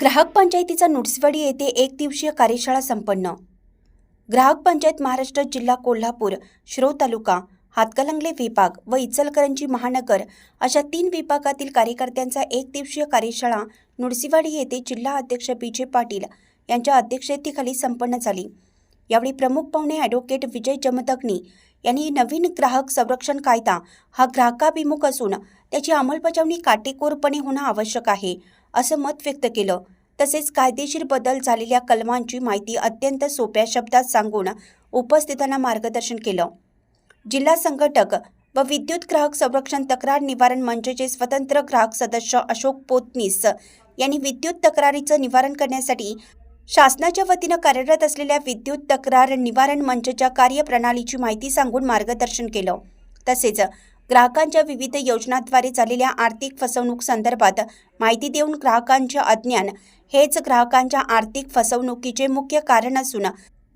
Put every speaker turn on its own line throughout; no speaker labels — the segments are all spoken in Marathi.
ग्राहक पंचायतीचा नुडसवाडी येथे एक दिवसीय कार्यशाळा संपन्न. ग्राहक पंचायत महाराष्ट्र जिल्हा कोल्हापूर श्रो तालुका हातकलंगले विभाग व इचलकरंजी महानगर अशा तीन विभागातील कार्यकर्त्यांचा एक दिवसीय कार्यशाळा नुडसीवाडी येथे जिल्हा अध्यक्ष बी जे पाटील यांच्या अध्यक्षतेखाली संपन्न झाली. यावेळी प्रमुख पाहुणे ॲडव्होकेट विजय जमदग्नी यांनी नवीन ग्राहक संरक्षण कायदा हा ग्राहकाभिमुख असून त्याची अंमलबजावणी काटेकोरपणे होणं आवश्यक आहे असं मत व्यक्त केलं. तसेच कायदेशीर बदल झालेल्या कलमांची माहिती अत्यंत सोप्या शब्दात सांगून उपस्थितांना मार्गदर्शन केलं. जिल्हा संघटक व विद्युत ग्राहक संरक्षण तक्रार निवारण मंचचे स्वतंत्र ग्राहक सदस्य अशोक पोतनीस यांनी विद्युत तक्रारीचं निवारण करण्यासाठी शासनाच्या वतीनं कार्यरत असलेल्या विद्युत तक्रार निवारण मंचच्या कार्यप्रणालीची माहिती सांगून मार्गदर्शन केलं. तसेच ग्राहकांच्या विविध योजनांद्वारे झालेल्या आर्थिक फसवणूक संदर्भात माहिती देऊन ग्राहकांचे अज्ञान हेच ग्राहकांच्या आर्थिक फसवणुकीचे मुख्य कारण असून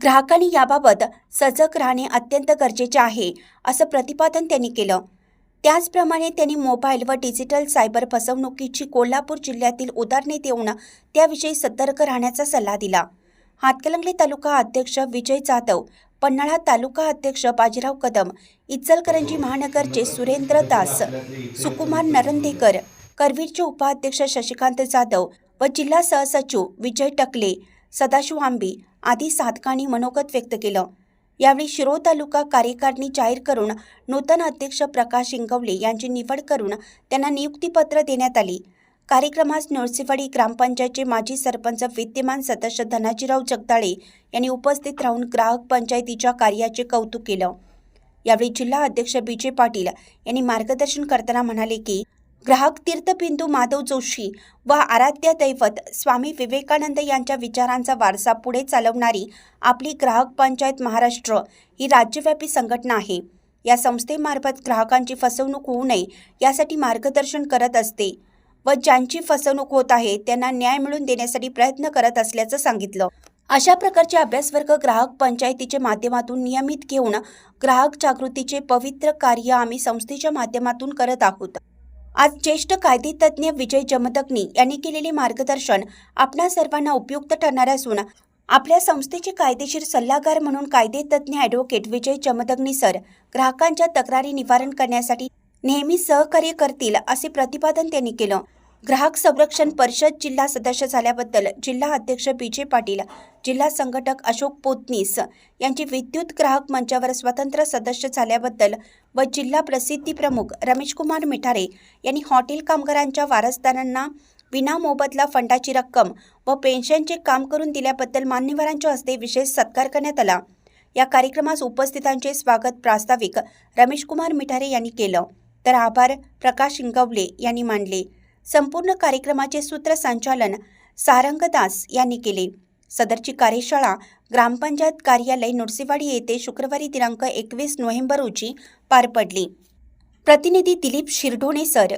ग्राहकांनी याबाबत सजग राहणे अत्यंत गरजेचे आहे असं प्रतिपादन त्यांनी केलं. त्याचप्रमाणे त्यांनी मोबाईल व डिजिटल सायबर फसवणुकीची कोल्हापूर जिल्ह्यातील उदाहरणे देऊन त्याविषयी सतर्क राहण्याचा सल्ला दिला. हातकलंगले तालुका अध्यक्ष विजय जाधव पन्हाळा तालुका अध्यक्ष बाजीराव कदम इचलकरंजी महानगरचे सुरेंद्र दास सुकुमार नरंदेकर करवीरचे उपाध्यक्ष शशिकांत जाधव व जिल्हा सहसचिव विजय टकले सदाशिव आंबी आदी साधकांनी मनोगत व्यक्त केलं. यावेळी शिरोळ तालुका कार्यकारिणी जाहीर करून नूतन अध्यक्ष प्रकाश इंगवले यांची निवड करून त्यांना नियुक्तीपत्र देण्यात आली. कार्यक्रमास नरसिंहवाडी ग्रामपंचायतचे माजी सरपंच विद्यमान सदस्य धनाजीराव जगदाळे यांनी उपस्थित राहून ग्राहक पंचायतीच्या कार्याचे कौतुक केलं. यावेळी जिल्हा अध्यक्ष बी जे पाटील यांनी मार्गदर्शन करताना म्हणाले की ग्राहक तीर्थबिंदू माधव जोशी व आराध्य दैवत स्वामी विवेकानंद यांच्या विचारांचा वारसा पुढे चालवणारी आपली ग्राहक पंचायत महाराष्ट्र ही राज्यव्यापी संघटना आहे. या संस्थेमार्फत ग्राहकांची फसवणूक होऊ नये यासाठी मार्गदर्शन करत असते व ज्यांची फसवणूक होत आहे त्यांना न्याय मिळवून देण्यासाठी प्रयत्न करत असल्याचं सांगितलं. अशा प्रकारचे अभ्यासवर्ग ग्राहक पंचायतीच्या माध्यमातून नियमित घेऊन ग्राहक जागृतीचे पवित्र कार्य आम्ही संस्थेच्या माध्यमातून करत आहोत. आज ज्येष्ठ कायदेतज्ञ विजय जमदग्नी यांनी केलेले मार्गदर्शन आपणा सर्वांना उपयुक्त ठरणार असून आपल्या संस्थेचे कायदेशीर सल्लागार म्हणून कायदेतज्ञ ॲडव्होकेट विजय जमदग्नी सर ग्राहकांच्या तक्रारी निवारण करण्यासाठी नेहमी सहकार्य करतील असे प्रतिपादन त्यांनी केलं. ग्राहक संरक्षण परिषद जिल्हा सदस्य झाल्याबद्दल जिल्हा अध्यक्ष बी जे पाटील जिल्हा संघटक अशोक पोतनीस यांची विद्युत ग्राहक मंचावर स्वतंत्र सदस्य झाल्याबद्दल व जिल्हा प्रसिद्धी प्रमुख रमेशकुमार मिठारे यांनी हॉटेल कामगारांच्या वारसदारांना विना मोबदला फंडाची रक्कम व पेन्शनचे काम करून दिल्याबद्दल मान्यवरांच्या हस्ते विशेष सत्कार करण्यात आला. या कार्यक्रमास उपस्थितांचे स्वागत प्रास्ताविक रमेशकुमार मिठारे यांनी केलं. तर आभार प्रकाश इंगवले यांनी मानले. संपूर्ण कार्यक्रमाचे सूत्रसंचालन सारंगदास यांनी केले. सदरची कार्यशाळा ग्रामपंचायत कार्यालय नुरसेवाडी येथे शुक्रवारी दिनांक एकवीस नोव्हेंबर रोजी पार पडली. प्रतिनिधी दिलीप शिरढोणे सर